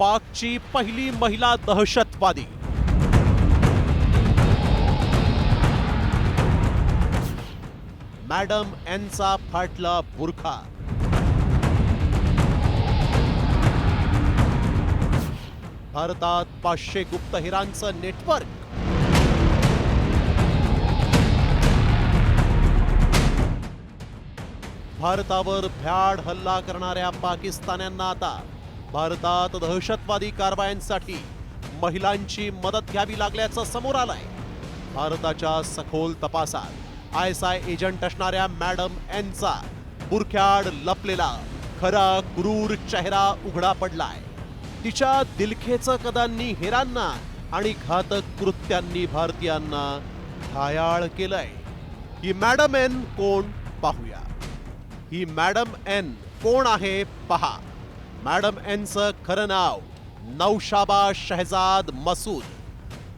पाकची पहिली महिला दहशतवादी. मॅडम यांचा फाटला बुरखा. भारतात पाचशे गुप्तहेरांचं नेटवर्क. भारतावर भ्याड हल्ला करणाऱ्या पाकिस्तान्यांना आता भारतात दहशतवादी कारवायांसाठी महिलांची मदत घ्यावी लागल्याचं समोर आलंय. भारताच्या सखोल तपासात आय एस आय एजंट असणाऱ्या मॅडम एनचा बुरख्याड लपलेला खरा क्रूर चेहरा उघडा पडलाय. तिच्या दिलखेचं कदांनी हेरांना आणि घातक कृत्यांनी भारतीयांना घायाळ केलंय. ही मॅडम एन कोण पाहूया. ही मॅडम एन कोण आहे पहा. मॅडम एनचं खरं नाव नौशाबा शहजाद मसूद.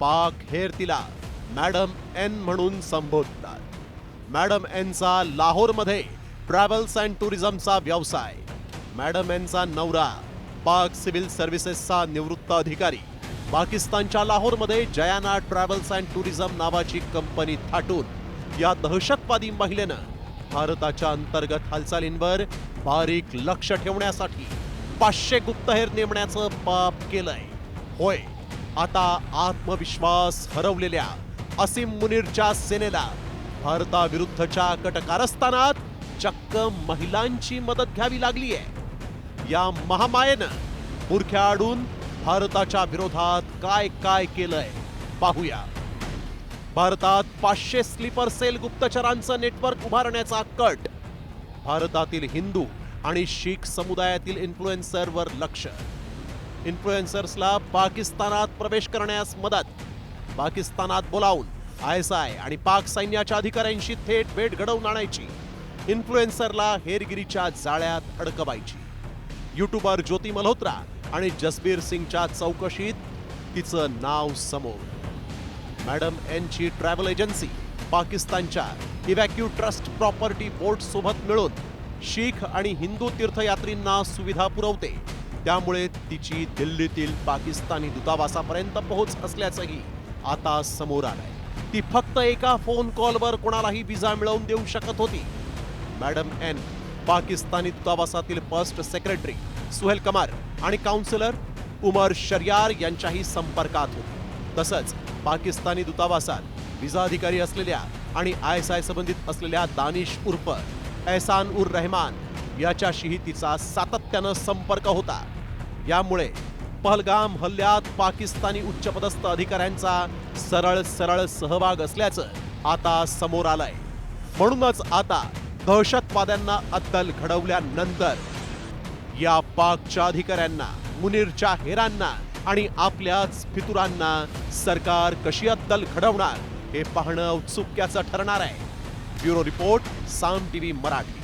पाक हेर तिला मॅडम एन म्हणून संबोधतात. मॅडम एनचा लाहोरमध्ये ट्रॅव्हल्स अँड टुरिझमचा व्यवसाय. मॅडम एनचा नवरा पाक सिव्हिल सर्व्हिसेसचा निवृत्त अधिकारी. पाकिस्तानच्या लाहोरमध्ये जयाना ट्रॅव्हल्स अँड टुरिझम नावाची कंपनी थाटून या दहशतवादी महिलेनं भारताच्या अंतर्गत हालचालींवर बारीक लक्ष ठेवण्यासाठी पाचशे गुप्तहेर नेमण्याचं पाप केलंय. होय आता आत्मविश्वास हरवलेल्या असीम मुनीरच्या सेनेला भारताविरुद्धच्या कटकारस्थानात चक्क महिलांची मदत घ्यावी लागली आहे या महामायेनं बुरख्याआडून भारताच्या विरोधात काय काय केलंय पाहूया. भारतात पाचशे स्लीपर सेल गुप्तचरांचं नेटवर्क उभारण्याचा कट. भारतातील हिंदू आणि शीख समुदायातील इन्फ्लुएन्सरवर लक्ष. इन्फ्लुएन्सर्सला पाकिस्तानात प्रवेश करण्यास मदत. पाकिस्तानात बोलावून आय एस आय आणि पाक सैन्याच्या अधिकाऱ्यांशी थेट भेट घडवून आणायची. इन्फ्लुएन्सरला हेरगिरीच्या जाळ्यात अडकवायची. युट्यूबर ज्योती मल्होत्रा आणि जसबीर सिंगच्या चौकशीत तिचं नाव समोर. मॅडम एनची ट्रॅव्हल एजन्सी पाकिस्तानच्या इव्हॅक्यू ट्रस्ट प्रॉपर्टी बोर्ड सोबत मिळून शीख आणि हिंदू तीर्थयात्रींना सुविधा पुरवते. त्यामुळे तिची दिल्लीतील पाकिस्तानी दूतावासापर्यंत पोहोच असल्याचंही आता समोर आलंय. ती फक्त एका फोन कॉलवर कोणालाही व्हिसा मिळवून देऊ शकत होती. मॅडम एन पाकिस्तानी दूतावासातील फर्स्ट सेक्रेटरी सुहेल कमार आणि काउन्सिलर उमर शरियार यांच्याही संपर्कात होते. तसंच पाकिस्तानी दूतावासात विजा अधिकारी असलेल्या आणि आय एस आय संबंधित असलेल्या दानिश उर्फ एहसान उर रहमान याच्याशीही तिचा सातत्यानं संपर्क होता. यामुळे पहलगाम हल्ल्यात पाकिस्तानी उच्चपदस्थ अधिकाऱ्यांचा सरळ सरळ सहभाग असल्याचं आता समोर आलंय. म्हणूनच आता दहशतवाद्यांना अद्दल घडवल्यानंतर या पाकच्या अधिकाऱ्यांना मुनीरच्या हेरांना आणि आपल्याच फितुरांना सरकार कशी अद्दल घडवणार हे पाहणं औत्सुक्याचं ठरणार आहे. Bureau report Saam TV Marathi.